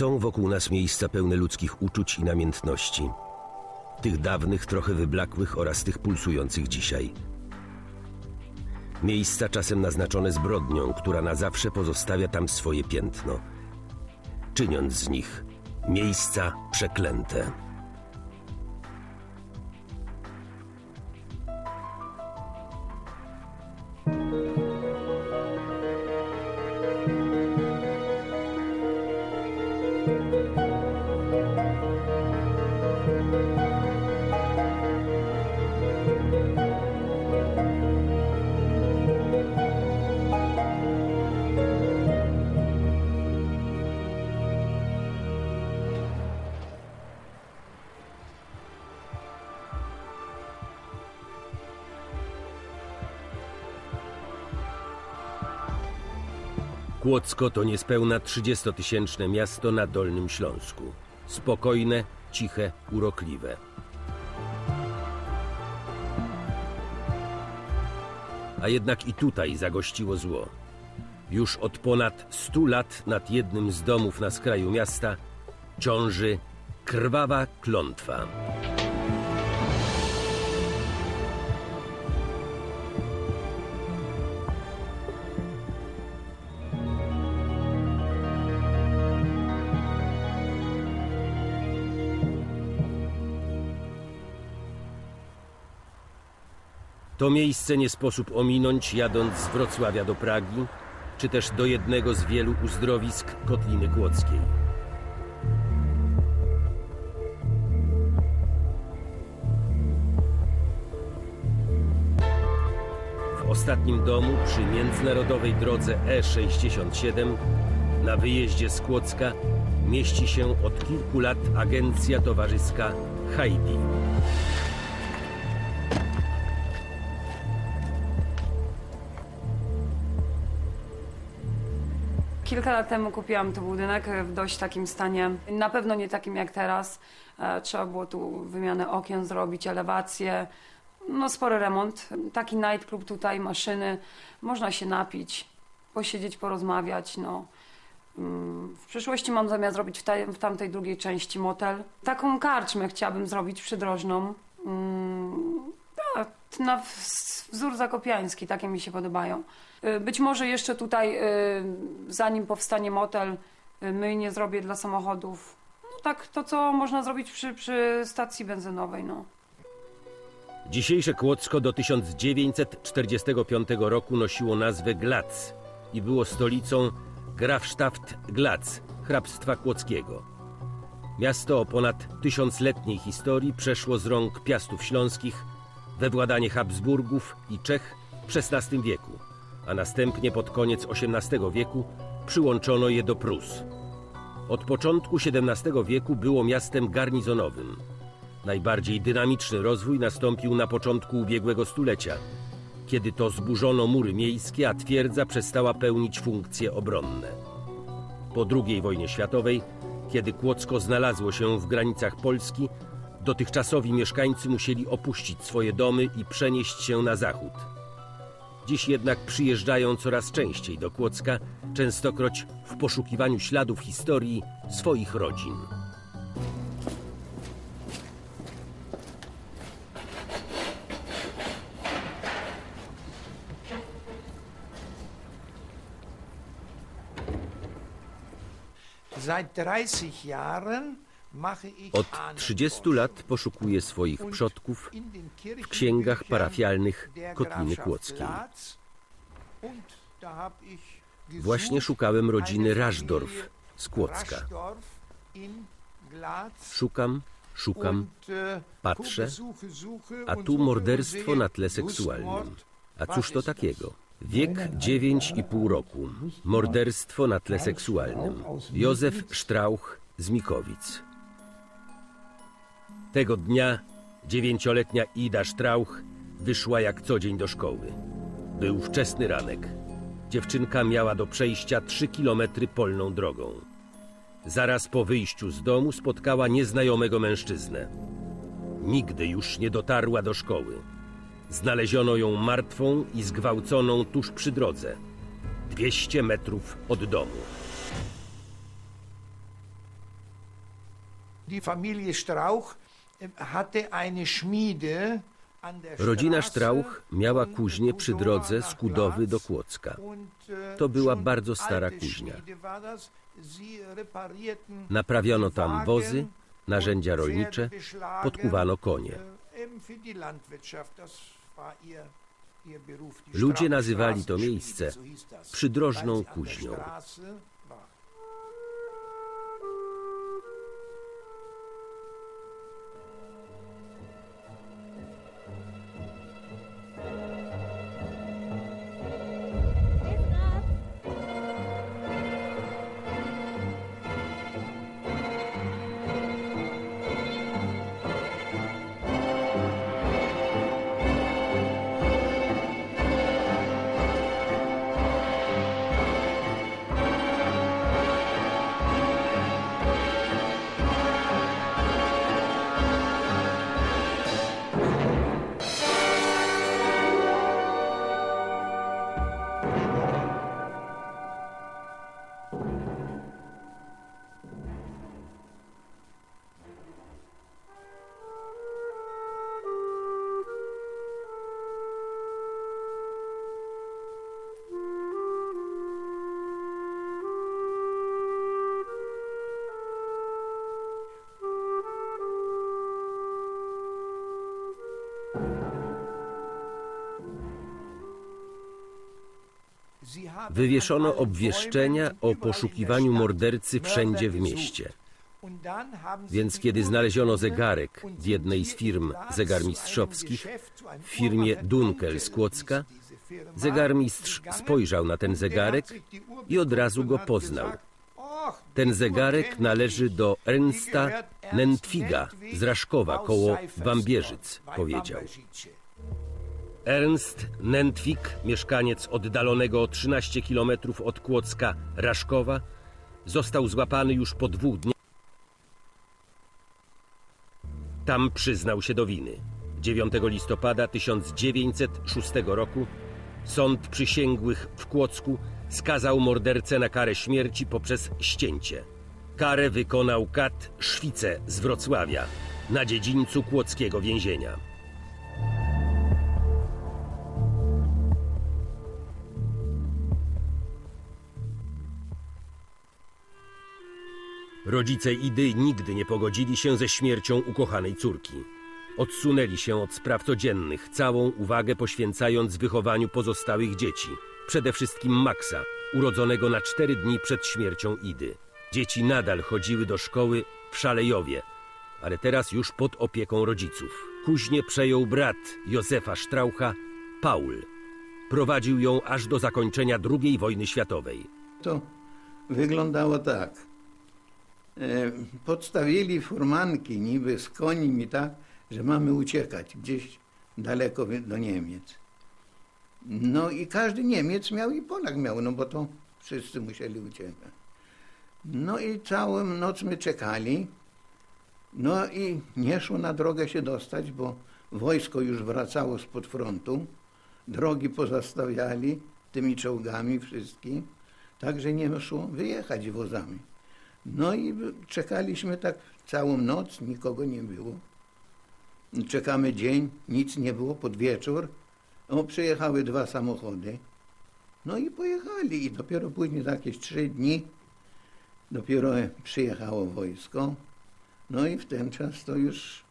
Są wokół nas miejsca pełne ludzkich uczuć i namiętności. Tych dawnych, trochę wyblakłych oraz tych pulsujących dzisiaj. Miejsca czasem naznaczone zbrodnią, która na zawsze pozostawia tam swoje piętno. Czyniąc z nich miejsca przeklęte. Kłodzko to niespełna 30-tysięczne miasto na Dolnym Śląsku. Spokojne, ciche, urokliwe. A jednak i tutaj zagościło zło. Już od ponad 100 lat nad jednym z domów na skraju miasta ciąży krwawa klątwa. To miejsce nie sposób ominąć jadąc z Wrocławia do Pragi, czy też do jednego z wielu uzdrowisk Kotliny Kłodzkiej. W ostatnim domu przy międzynarodowej drodze E67 na wyjeździe z Kłodzka mieści się od kilku lat agencja towarzyska Heidi. Kilka lat temu kupiłam tu budynek w dość takim stanie, na pewno nie takim jak teraz. E, Trzeba było tu wymianę okien zrobić, elewację, no spory remont. Taki nightclub tutaj, maszyny, można się napić, posiedzieć, porozmawiać, no. Mm, W przyszłości mam zamiar zrobić w, tej, w tamtej drugiej części motel. Taką karczmę chciałabym zrobić przydrożną. Na wzór zakopiański, takie mi się podobają. Y, Być może jeszcze tutaj, y, zanim powstanie motel, y, myjnie zrobię dla samochodów. No tak, to co można zrobić przy, przy stacji benzynowej, no. Dzisiejsze Kłodzko do 1945 roku nosiło nazwę Glac i było stolicą Grafschaft Glac, hrabstwa kłodzkiego. Miasto o ponad tysiącletniej historii przeszło z rąk Piastów Śląskich we władanie Habsburgów i Czech w XVI wieku, a następnie pod koniec XVIII wieku przyłączono je do Prus. Od początku XVII wieku było miastem garnizonowym. Najbardziej dynamiczny rozwój nastąpił na początku ubiegłego stulecia, kiedy to zburzono mury miejskie, a twierdza przestała pełnić funkcje obronne. Po II wojnie światowej, kiedy Kłodzko znalazło się w granicach Polski, dotychczasowi mieszkańcy musieli opuścić swoje domy i przenieść się na zachód. Dziś jednak przyjeżdżają coraz częściej do Kłodzka, częstokroć w poszukiwaniu śladów historii swoich rodzin. Seit 30 Jahren Od Ahnen 30 lat poszukuję swoich przodków w księgach parafialnych Kotliny Kłodzkiej. Właśnie szukałem rodziny Familie z Kłodzka. Szukam, szukam, äh, patrzę, a tu morderstwo na tle seksualnym. A cóż to takiego? Wiek 9,5 roku. Morderstwo na tle seksualnym. Józef Strauch z Mikowic. Tego dnia dziewięcioletnia Ida Strauch wyszła jak co dzień do szkoły. Był wczesny ranek. Dziewczynka miała do przejścia 3 kilometry polną drogą. Zaraz po wyjściu z domu spotkała nieznajomego mężczyznę. Nigdy już nie dotarła do szkoły. Znaleziono ją martwą i zgwałconą tuż przy drodze, 200 metrów od domu. Die Familie Strauch Rodzina Strauch miała kuźnię przy drodze z Kudowy do. Kłodzka. Äh, To była bardzo stara kuźnia. Naprawiono tam wozy, narzędzia rolnicze, Pferdebeschlagen, podkuwano konie. Die Ludzie nazywali to miejsce przydrożną kuźnią. Wywieszono obwieszczenia o poszukiwaniu mordercy wszędzie w mieście. Więc kiedy znaleziono zegarek w jednej z firm zegarmistrzowskich, w firmie Dunkel z Kłodzka, zegarmistrz spojrzał na ten zegarek i od razu go poznał. gesagt, "Och, Ten zegarek należy do Ernsta Nentwiga Nentwig z Raszkowa koło Wambierzyc, powiedział. Ernst Nentwik, mieszkaniec oddalonego o 13 km od Kłodzka Raszkowa, został złapany już po dwóch dniach. Tam przyznał się do winy. 9 listopada 1906 roku sąd przysięgłych w Kłodzku skazał mordercę na karę śmierci poprzez ścięcie. Karę wykonał kat Szwice z Wrocławia na dziedzińcu kłodzkiego więzienia. Rodzice Idy nigdy nie pogodzili się ze śmiercią ukochanej córki. Odsunęli się od spraw codziennych, całą uwagę poświęcając wychowaniu pozostałych dzieci. Przede wszystkim Maxa, urodzonego na cztery dni przed śmiercią Idy. Dzieci nadal chodziły do szkoły w Szalejowie, ale teraz już pod opieką rodziców. Kuźnie przejął brat Józefa Straucha, Paul. Prowadził ją aż do zakończenia II wojny światowej. To wyglądało tak. E, Podstawili furmanki niby z końmi tak, że mamy uciekać gdzieś daleko do Niemiec. No i każdy Niemiec miał i Polak miał, no bo to wszyscy musieli uciekać. No i całą noc my czekali. No i nie szło na drogę się dostać, bo wojsko już wracało spod frontu. Drogi pozastawiali tymi czołgami wszystkim. Także nie szło wyjechać wozami. No i czekaliśmy tak całą noc, nikogo nie było. Czekamy dzień, nic nie było, pod wieczór. O, przyjechały dwa samochody. No i pojechali. I dopiero później, za jakieś trzy dni, dopiero przyjechało wojsko. No i w ten czas to już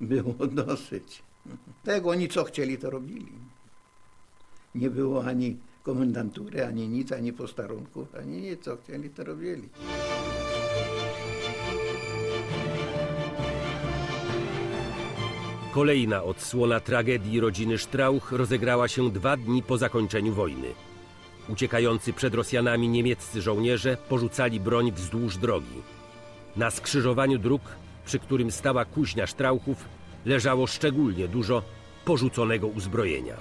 było dosyć. Tego oni co chcieli, to robili. Nie było ani komendantury, ani nic, ani posterunków, ani nic, co chcieli, to robili. Kolejna odsłona tragedii rodziny Strauch rozegrała się dwa dni po zakończeniu wojny. Uciekający przed Rosjanami niemieccy żołnierze porzucali broń wzdłuż drogi. Na skrzyżowaniu dróg, przy którym stała kuźnia Strauchów, leżało szczególnie dużo porzuconego uzbrojenia.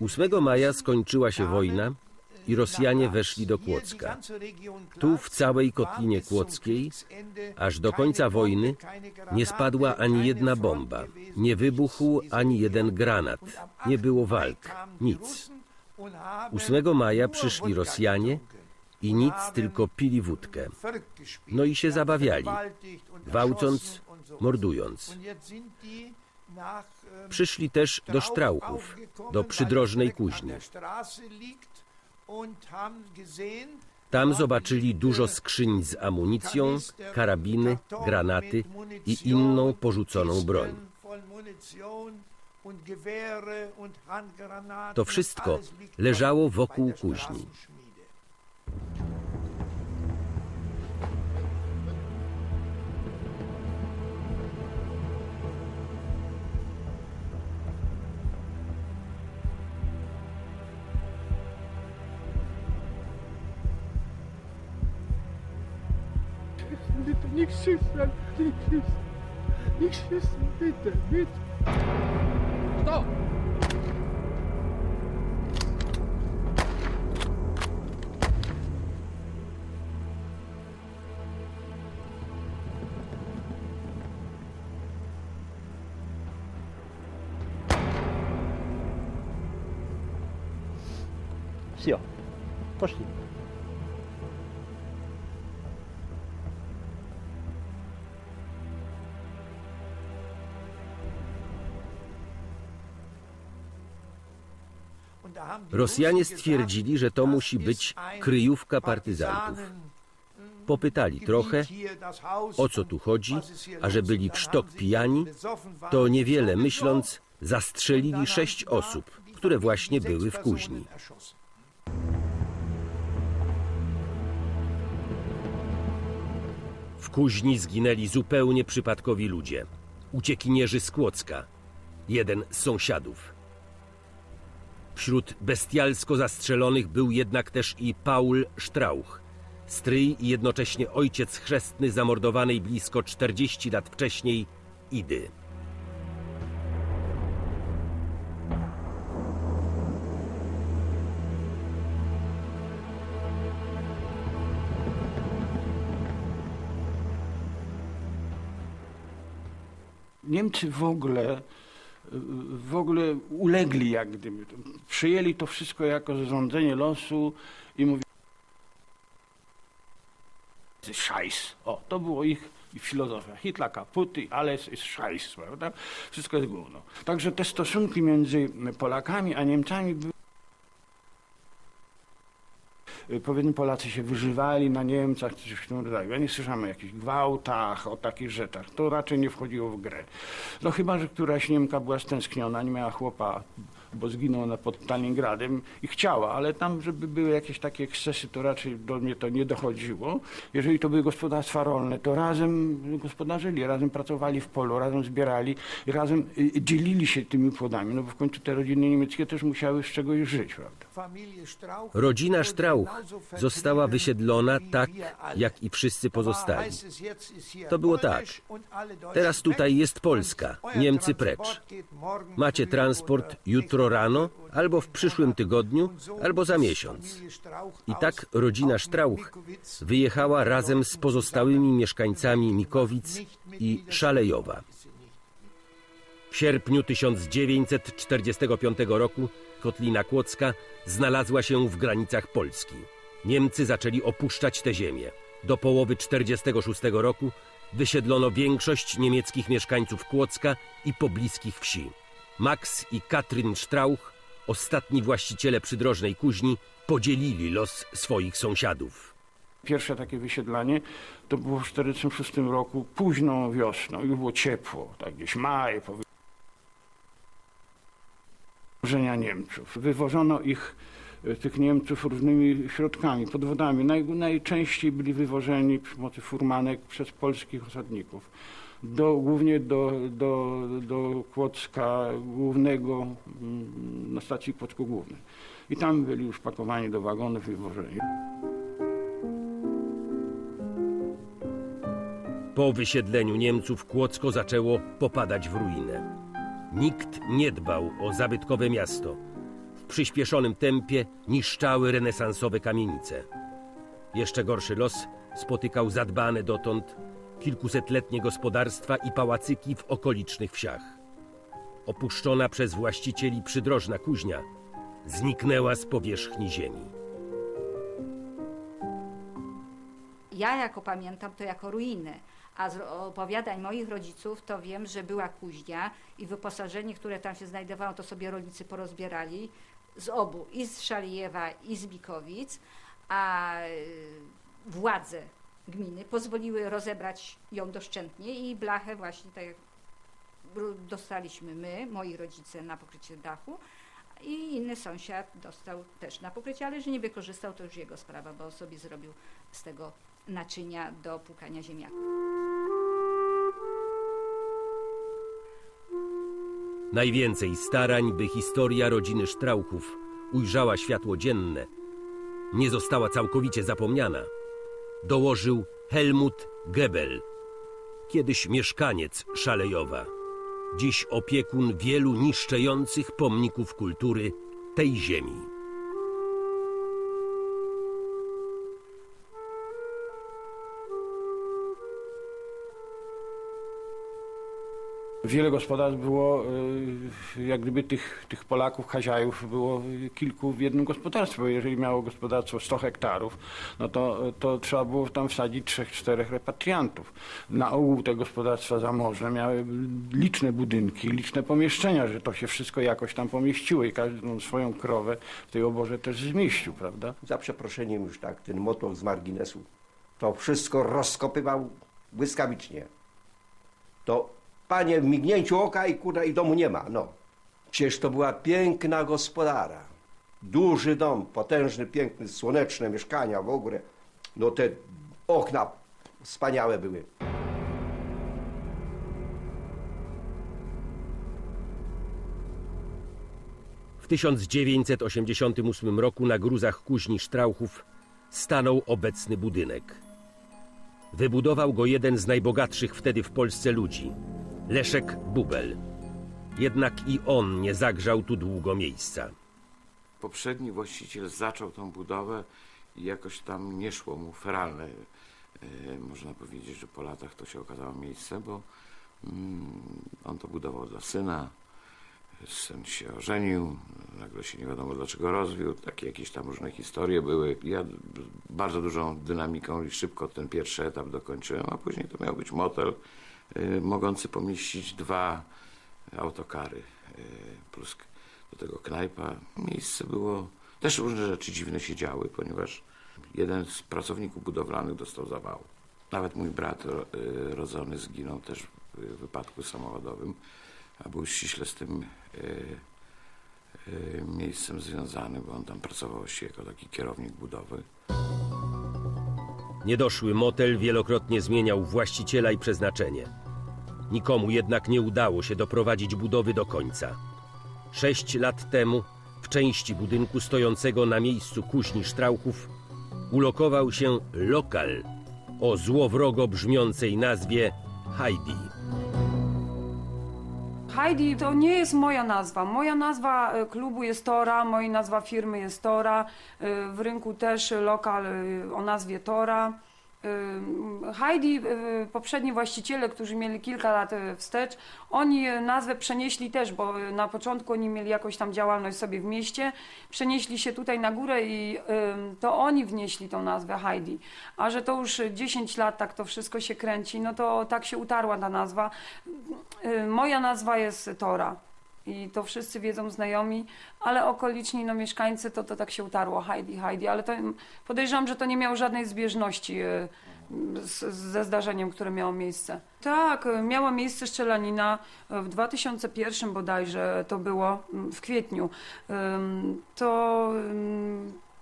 8 maja skończyła się wojna i Rosjanie weszli do Kłodzka. Tu, w całej Kotlinie Kłodzkiej, aż do końca wojny nie spadła ani jedna bomba, nie wybuchł ani jeden granat, nie było walk, nic. 8 maja przyszli Rosjanie i nic, tylko pili wódkę. No i się zabawiali, gwałcąc, mordując. Przyszli też do Sztrauchów, do przydrożnej kuźni. Tam zobaczyli dużo skrzyń z amunicją, karabiny, granaty i inną porzuconą broń. To wszystko leżało wokół kuźni. Вышли, смотрите, бить. Стоп! Все, пошли. Rosjanie stwierdzili, że to musi być kryjówka partyzantów. Popytali trochę, o co tu chodzi, a że byli w sztok pijani, to niewiele myśląc, zastrzelili sześć osób, które właśnie były w kuźni. W kuźni zginęli zupełnie przypadkowi ludzie. Uciekinierzy z Kłodzka. Jeden z sąsiadów. Wśród bestialsko zastrzelonych był jednak też i Paul Strauch, stryj i jednocześnie ojciec chrzestny zamordowanej blisko 40 lat wcześniej Idy. Niemcy w ogóle, w ogóle ulegli jak gdyby. Przyjęli to wszystko jako zrządzenie losu i mówili szajs. O, to było ich filozofia. Hitler kaputy, alles ist szajs, prawda? Wszystko jest gówno. Także te stosunki między Polakami a Niemcami były Powiedzmy, Polacy się wyżywali na Niemcach, czy coś w tym rodzaju. Ja nie słyszałem o jakichś gwałtach, o takich rzeczach. To raczej nie wchodziło w grę. No chyba, że któraś Niemka była stęskniona, nie miała chłopa, bo zginął ona pod Stalingradem i chciała, ale tam, żeby były jakieś takie ekscesy, to raczej do mnie to nie dochodziło. Jeżeli to były gospodarstwa rolne, to razem gospodarzyli, razem pracowali w polu, razem zbierali i razem y, dzielili się tymi płodami, no bo w końcu te rodziny niemieckie też musiały z czegoś żyć, prawda? Rodzina Strauch została wysiedlona tak, jak i wszyscy pozostali. To było tak. Teraz tutaj jest Polska, Niemcy precz. Macie transport jutro rano, albo w przyszłym tygodniu, albo za miesiąc. I tak rodzina Strauch wyjechała razem z pozostałymi mieszkańcami Mikowic i Szalejowa. W sierpniu 1945 roku Kotlina Kłodzka znalazła się w granicach Polski. Niemcy zaczęli opuszczać tę ziemię. Do połowy 1946 roku wysiedlono większość niemieckich mieszkańców Kłodzka i pobliskich wsi. Max i Katrin Strauch, ostatni właściciele przydrożnej kuźni, podzielili los swoich sąsiadów. Pierwsze takie wysiedlanie to było w 1946 roku, późną wiosną, już było ciepło, tak gdzieś maj, po wywożenia Niemców. Wywożono ich, e, tych Niemców różnymi środkami, podwodami. Naj, najczęściej byli wywożeni przy pomocy furmanek przez polskich osadników. Do, głównie do, do, do Kłodzka Głównego, mm, na stacji Kłodzko Głównej. I tam byli już pakowani do wagonów i wywożeni. Po wysiedleniu Niemców Kłodzko zaczęło popadać w ruinę. Nikt nie dbał o zabytkowe miasto. W przyspieszonym tempie niszczały renesansowe kamienice. Jeszcze gorszy los spotykał zadbane dotąd kilkusetletnie gospodarstwa i pałacyki w okolicznych wsiach. Opuszczona przez właścicieli przydrożna kuźnia zniknęła z powierzchni ziemi. ja jako pamiętam to jako ruiny. A z opowiadań moich rodziców to wiem, że była kuźnia i wyposażenie, które tam się znajdowało, to sobie rolnicy porozbierali z obu, i z Szalijewa, i z Bikowic, a y, władze gminy pozwoliły rozebrać ją doszczętnie i blachę właśnie tak jak dostaliśmy my, moi rodzice na pokrycie dachu i inny sąsiad dostał też na pokrycie, ale że nie wykorzystał, to już jego sprawa, bo sobie zrobił z tego naczynia do płukania ziemniaków. Najwięcej starań, by historia rodziny Sztrauchów ujrzała światło dzienne, nie została całkowicie zapomniana, dołożył Helmut Gebel, kiedyś mieszkaniec Szalejowa, dziś opiekun wielu niszczejących pomników kultury tej ziemi. Wiele gospodarstw było, y, jak gdyby tych, tych Polaków, Kaziajów było kilku w jednym gospodarstwie, jeżeli miało gospodarstwo 100 hektarów, no to, to trzeba było tam wsadzić trzech, czterech repatriantów. Na ogół te gospodarstwa zamożne miały liczne budynki, liczne pomieszczenia, że to się wszystko jakoś tam pomieściło i każdą swoją krowę w tej oborze też zmieścił, prawda? za przeproszeniem już tak, ten motor z marginesu, to wszystko rozkopywał błyskawicznie. To panie w mignięciu oka i kurda i domu nie ma, no. Przecież to była piękna gospodara. Duży dom, potężny, piękny, słoneczne mieszkania w ogóle. No te okna wspaniałe były. W 1988 roku na gruzach kuźni Sztrauchów stanął obecny budynek. Wybudował go jeden z najbogatszych wtedy w Polsce ludzi, Leszek Bubel. Jednak i on nie zagrzał tu długo miejsca. poprzedni właściciel zaczął tą budowę i jakoś tam nie szło mu feralne. E, Można powiedzieć, że po latach to się okazało miejsce, bo mm, on to budował dla syna. Syn się ożenił, nagle się nie wiadomo dlaczego rozwiódł, takie jakieś tam różne historie były. Ja bardzo dużą dynamiką i szybko ten pierwszy etap dokończyłem, a później to miał być motel mogący pomieścić dwa autokary y, plus do tego knajpa. Miejsce było, też różne rzeczy dziwne się działy, ponieważ jeden z pracowników budowlanych dostał zawału. Nawet mój brat y, rodzony zginął też w wypadku samochodowym, a był ściśle z tym y, y, miejscem związany, bo on tam pracował właściwie jako taki kierownik budowy. Niedoszły motel wielokrotnie zmieniał właściciela i przeznaczenie. Nikomu jednak nie udało się doprowadzić budowy do końca. Sześć lat temu w części budynku stojącego na miejscu kuźni Sztrauchów ulokował się lokal o złowrogo brzmiącej nazwie Heidi. Heidi to nie jest moja nazwa. Moja nazwa e, klubu jest Tora, moja nazwa firmy jest Tora. E, W rynku też lokal e, o nazwie Tora. E, Heidi, e, poprzedni właściciele, którzy mieli kilka lat e, wstecz, oni nazwę przenieśli też, bo na początku oni mieli jakąś tam działalność sobie w mieście, przenieśli się tutaj na górę i to oni wnieśli tą nazwę Heidi. A że to już 10 lat tak to wszystko się kręci, no to tak się utarła ta nazwa. Y, Moja nazwa jest Tora i to wszyscy wiedzą znajomi, ale okoliczni no, mieszkańcy to, to tak się utarło Heidi, Heidi, ale to podejrzewam, że to nie miało żadnej zbieżności y, z, ze zdarzeniem, które miało miejsce. Tak, y, miała miejsce strzelanina y, w 2001 bodajże to było mm, w kwietniu. To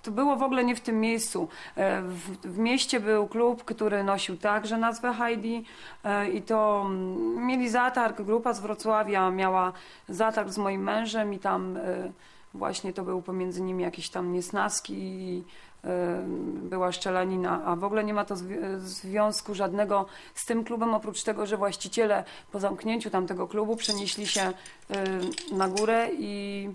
to było w ogóle nie w tym miejscu. E, W, w mieście był klub, który nosił także nazwę Heidi e, i to mm, mieli zatarg, grupa z Wrocławia miała zatarg z moim mężem i tam e, właśnie to był pomiędzy nimi jakieś tam niesnaski i była szczelanina, a w ogóle nie ma to zwi- związku żadnego z tym klubem, oprócz tego, że właściciele po zamknięciu tamtego klubu przenieśli się na górę i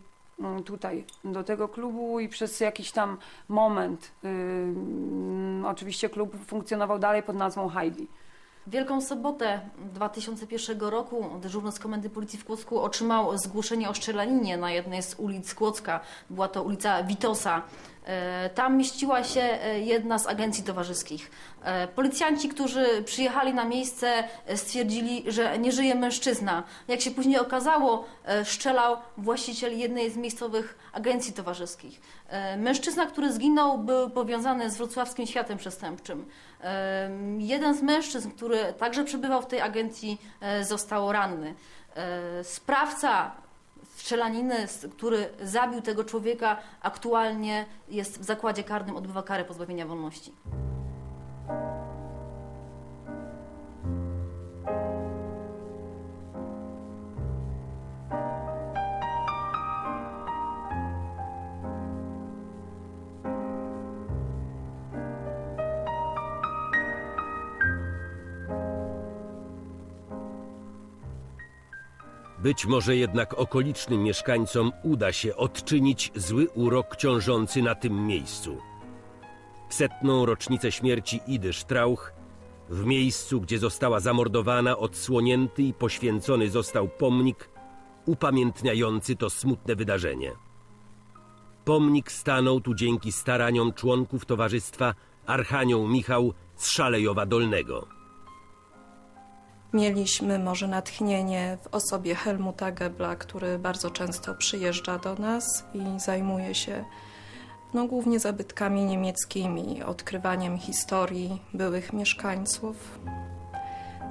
tutaj do tego klubu i przez jakiś tam moment ym, oczywiście klub funkcjonował dalej pod nazwą Heidi. Wielką Sobotę 2001 roku dyżurny z Komendy Policji w Kłodzku otrzymał zgłoszenie o strzelaninie na jednej z ulic Kłodzka. Była to ulica Witosa. E, Tam mieściła się e, jedna z agencji towarzyskich. E, Policjanci, którzy przyjechali na miejsce, stwierdzili, że nie żyje mężczyzna. Jak się później okazało, strzelał właściciel jednej z miejscowych agencji towarzyskich. Mężczyzna, który zginął, był powiązany z wrocławskim światem przestępczym. Jeden z mężczyzn, który także przebywał w tej agencji, został ranny. Sprawca strzelaniny, który zabił tego człowieka, aktualnie jest w zakładzie karnym, odbywa karę pozbawienia wolności. Być może jednak okolicznym mieszkańcom uda się odczynić zły urok ciążący na tym miejscu. W setną rocznicę śmierci Idy Strauch, w miejscu, gdzie została zamordowana, odsłonięty i poświęcony został pomnik upamiętniający to smutne wydarzenie. Pomnik stanął tu dzięki staraniom członków towarzystwa Archanioł Michał z Szalejowa Dolnego. Mieliśmy może natchnienie w osobie Helmuta Gebla, który bardzo często przyjeżdża do nas i zajmuje się no, głównie zabytkami niemieckimi, odkrywaniem historii byłych mieszkańców.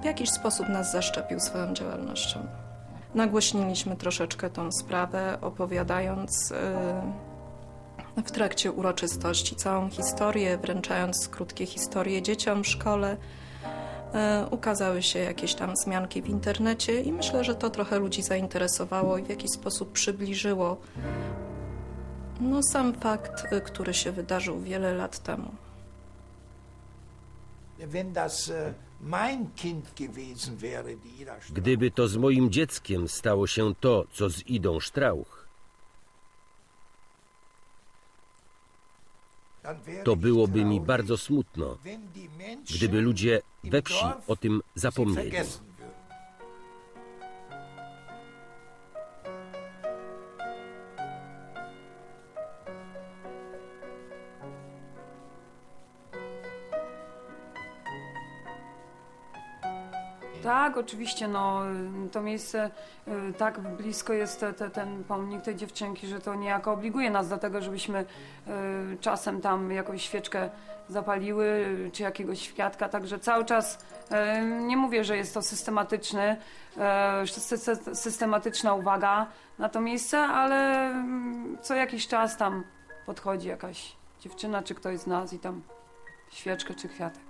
W jakiś sposób nas zaszczepił swoją działalnością. Nagłośniliśmy troszeczkę tą sprawę, opowiadając yy, w trakcie uroczystości całą historię, wręczając krótkie historie dzieciom w szkole. E, Ukazały się jakieś tam wzmianki w internecie i myślę, że to trochę ludzi zainteresowało i w jakiś sposób przybliżyło no, sam fakt, y, który się wydarzył wiele lat temu. Strauch, Gdyby to z moim dzieckiem stało się to, co z Idą Strauch, to byłoby mi bardzo smutno, gdyby ludzie we wsi o tym zapomnieli. Tak, oczywiście, no, to miejsce y, tak blisko jest te, te, ten pomnik tej dziewczynki, że to niejako obliguje nas do tego, żebyśmy y, czasem tam jakąś świeczkę zapaliły, czy jakiegoś świadka, także cały czas, y, nie mówię, że jest to systematyczny, y, sy- systematyczna uwaga na to miejsce, ale mm, co jakiś czas tam podchodzi jakaś dziewczyna, czy ktoś z nas i tam świeczkę, czy kwiatek.